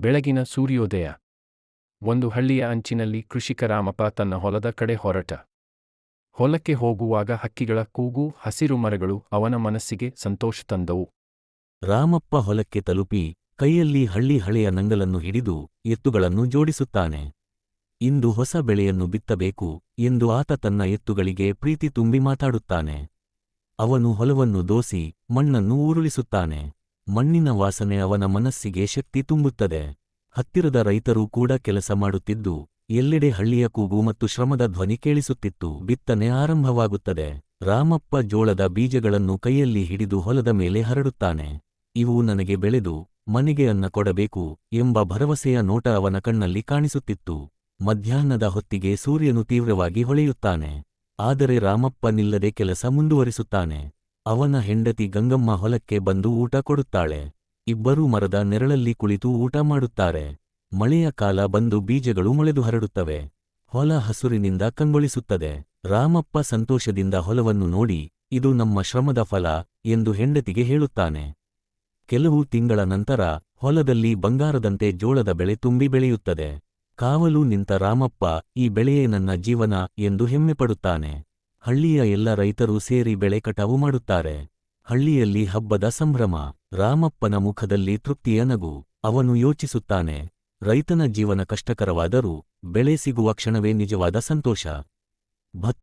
ಬೆಳಗಿನ ಸೂರ್ಯೋದಯ. ಒಂದು ಹಳ್ಳಿಯ ಅಂಚಿನಲ್ಲಿ ಕೃಷಿಕ ರಾಮಪ್ಪ ತನ್ನ ಹೊಲದ ಕಡೆ ಹೊರಟ. ಹೊಲಕ್ಕೆ ಹೋಗುವಾಗ ಹಕ್ಕಿಗಳ ಕೂಗು, ಹಸಿರು ಮರಗಳು ಅವನ ಮನಸ್ಸಿಗೆ ಸಂತೋಷ ತಂದವು. ರಾಮಪ್ಪ ಹೊಲಕ್ಕೆ ತಲುಪಿ ಕೈಯಲ್ಲಿ ಹಳ್ಳಿ ಹಳೆಯ ನಂಗಲನ್ನು ಹಿಡಿದು ಎತ್ತುಗಳನ್ನು ಜೋಡಿಸುತ್ತಾನೆ. ಇಂದು ಹೊಸ ಬೆಳೆಯನ್ನು ಬಿತ್ತಬೇಕು ಎಂದು ಆತ ತನ್ನ ಎತ್ತುಗಳಿಗೆ ಪ್ರೀತಿ ತುಂಬಿ ಮಾತಾಡುತ್ತಾನೆ. ಅವನು ಹೊಲವನ್ನು ದೋಸಿ ಮಣ್ಣನ್ನು ಉರುಳಿಸುತ್ತಾನೆ. ಮಣ್ಣಿನ ವಾಸನೆ ಅವನ ಮನಸ್ಸಿಗೆ ಶಕ್ತಿ ತುಂಬುತ್ತದೆ. ಹತ್ತಿರದ ರೈತರೂ ಕೂಡ ಕೆಲಸ ಮಾಡುತ್ತಿದ್ದು, ಎಲ್ಲೆಡೆ ಹಳ್ಳಿಯ ಕೂಗು ಮತ್ತು ಶ್ರಮದ ಧ್ವನಿ ಕೇಳಿಸುತ್ತಿತ್ತು. ಬಿತ್ತನೆ ಆರಂಭವಾಗುತ್ತದೆ. ರಾಮಪ್ಪ ಜೋಳದ ಬೀಜಗಳನ್ನು ಕೈಯಲ್ಲಿ ಹಿಡಿದು ಹೊಲದ ಮೇಲೆ ಹರಡುತ್ತಾನೆ. ಇವು ನನಗೆ ಬೆಳೆದು, ಮನೆಗೆ ಅನ್ನ ಕೊಡಬೇಕು ಎಂಬ ಭರವಸೆಯ ನೋಟ ಅವನ ಕಣ್ಣಲ್ಲಿ ಕಾಣಿಸುತ್ತಿತ್ತು. ಮಧ್ಯಾಹ್ನದ ಹೊತ್ತಿಗೆ ಸೂರ್ಯನು ತೀವ್ರವಾಗಿ ಹೊಳೆಯುತ್ತಾನೆ. ಆದರೆ ರಾಮಪ್ಪ ನಿಲ್ಲದೆ ಕೆಲಸ ಮುಂದುವರಿಸುತ್ತಾನೆ. ಅವನ ಹೆಂಡತಿ ಗಂಗಮ್ಮ ಹೊಲಕ್ಕೆ ಬಂದು ಊಟ ಕೊಡುತ್ತಾಳೆ. ಇಬ್ಬರೂ ಮರದ ನೆರಳಲ್ಲಿ ಕುಳಿತು ಊಟ ಮಾಡುತ್ತಾರೆ. ಮಳೆಯ ಕಾಲ ಬಂದು ಬೀಜಗಳು ಮೊಳೆದು ಹರಡುತ್ತವೆ. ಹೊಲ ಹಸುರಿನಿಂದ ಕಂಗೊಳಿಸುತ್ತದೆ. ರಾಮಪ್ಪ ಸಂತೋಷದಿಂದ ಹೊಲವನ್ನು ನೋಡಿ, ಇದು ನಮ್ಮ ಶ್ರಮದ ಫಲ ಎಂದು ಹೆಂಡತಿಗೆ ಹೇಳುತ್ತಾನೆ. ಕೆಲವು ತಿಂಗಳ ನಂತರ ಹೊಲದಲ್ಲಿ ಬಂಗಾರದಂತೆ ಜೋಳದ ಬೆಳೆ ತುಂಬಿ ಬೆಳೆಯುತ್ತದೆ. ಕಾವಲು ನಿಂತ ರಾಮಪ್ಪ ಈ ಬೆಳೆಯೇ ನನ್ನ ಜೀವನ ಎಂದು ಹೆಮ್ಮೆಪಡುತ್ತಾನೆ. ಹಳ್ಳಿಯ ಎಲ್ಲ ರೈತರು ಸೇರಿ ಬೆಳೆ ಕಟಾವು ಮಾಡುತ್ತಾರೆ. ಹಳ್ಳಿಯಲ್ಲಿ ಹಬ್ಬದ ಸಂಭ್ರಮ, ರಾಮಪ್ಪನ ಮುಖದಲ್ಲಿ ತೃಪ್ತಿಯ ನಗು ಅವನು ಯೋಚಿಸುತ್ತಾನೆ, ರೈತನ ಜೀವನ ಕಷ್ಟಕರವಾದರೂ ಬೆಳೆ ಸಿಗುವ ಕ್ಷಣವೇ ನಿಜವಾದ ಸಂತೋಷ.